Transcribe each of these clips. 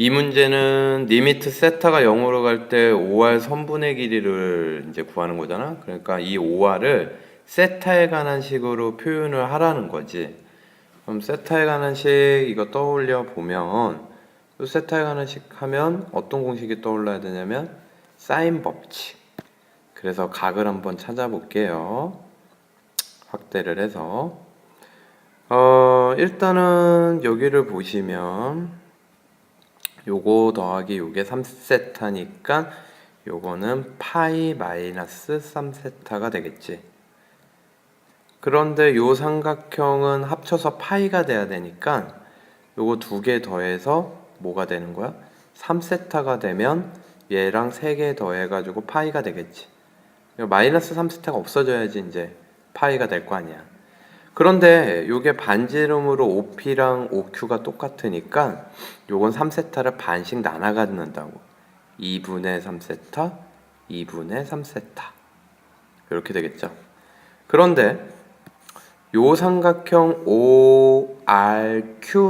이 문제는 리미트 세타가 0으로 갈 때 5r 선분의 길이를 이제 구하는 거잖아. 그러니까 이 5r을 세타에 관한 식으로 표현을 하라는 거지. 그럼 세타에 관한 식 이거 떠올려 보면 또 세타에 관한 식 하면 어떤 공식이 떠올라야 되냐면 사인 법칙. 그래서 각을 한번 찾아볼게요. 확대를 해서 어, 일단은 여기를 보시면 요거 더하기 요게 3세타니까 요거는 파이 마이너스 3세타가 되겠지. 그런데 요 삼각형은 합쳐서 파이가 돼야 되니까 요거 두 개 더해서 뭐가 되는 거야? 3세타가 되면 얘랑 세 개 더해가지고 파이가 되겠지. 마이너스 3세타가 없어져야지 이제 파이가 될 거 아니야. 그런데 요게 반지름으로 OP랑 OQ가 똑같으니까 요건 3세타를 반씩 나눠 갖는다고. 2분의 3세타, 2분의 3세타. 이렇게 되겠죠? 그런데 요 삼각형 ORQ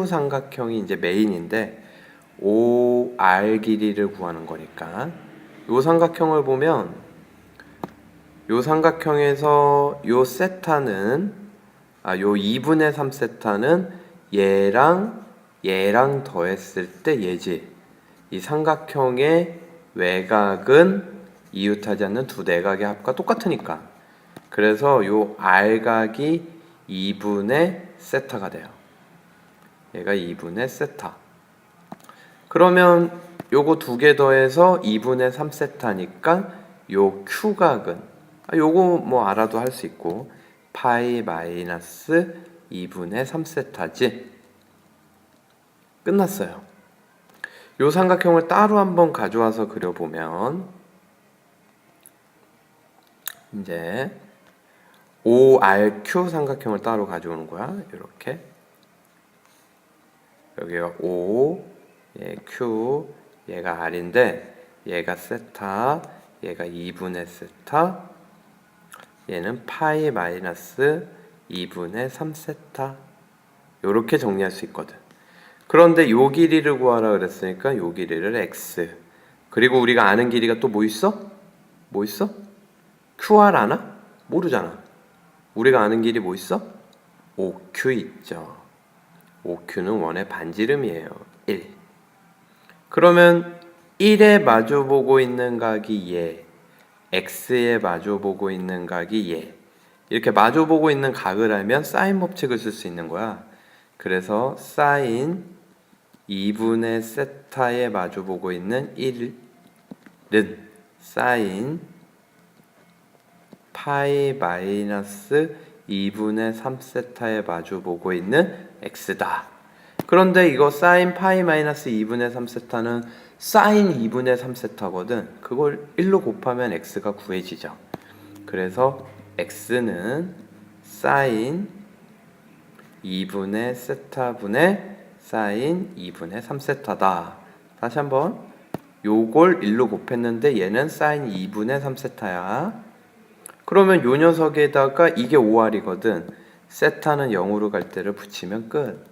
삼각형이 이제 메인인데 OR 길이를 구하는 거니까 요 삼각형을 보면 요 삼각형에서 요 세타는 아, 요 2분의 3 세타는 얘랑 얘랑 더했을 때 얘지. 이 삼각형의 외곽은 이웃하지 않는 두 내각의 합과 똑같으니까. 그래서 요 R각이 2분의 세타가 돼요. 얘가 2분의 세타. 그러면 요거 두 개 더해서 2분의 3 세타니까 요 Q각은 아, 요거 뭐 알아도 할 수 있고 파이 마이너스 2분의 3세타지 끝났어요. 요 삼각형을 따로 한번 가져와서 그려보면 이제 ORQ 삼각형을 따로 가져오는 거야. 이렇게 여기가 O, 얘 Q, 얘가 R인데 얘가 세타, 얘가 2분의 세타, 얘는 파이 마이너스 2분의 3세타 이렇게 정리할 수 있거든. 그런데 요 길이를 구하라 그랬으니까 요 길이를 x 그리고 우리가 아는 길이가 또 뭐 있어? 뭐 있어? QR 아나? 모르잖아. 우리가 아는 길이 뭐 있어? OQ 있죠. OQ는 원의 반지름이에요. 1. 그러면 1에 마주보고 있는 각이 얘, x에 마주보고 있는 각이 얘. 이렇게 마주보고 있는 각을 알면 사인 법칙을 쓸 수 있는 거야. 그래서 사인 2분의 세타에 마주보고 있는 1은 사인 파이 마이너스 2분의 3세타에 마주보고 있는 x다. 그런데 이거 사인 파이 마이너스 2분의 3세타는 사인 2분의 3세타거든. 그걸 1로 곱하면 x가 구해지죠. 그래서 x는 사인 2분의 세타분의 사인 2분의 3세타다. 다시 한번 요걸 1로 곱했는데 얘는 사인 2분의 3세타야. 그러면 요 녀석에다가 이게 5R이거든. 세타는 0으로 갈 때를 붙이면 끝.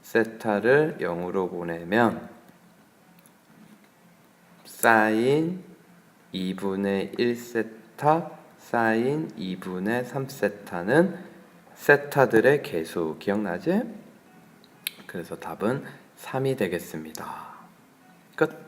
세타를 0으로 보내면 사인 2분의 1세타 사인 2분의 3세타는 세타들의 개수 기억나지? 그래서 답은 3이 되겠습니다. 끝.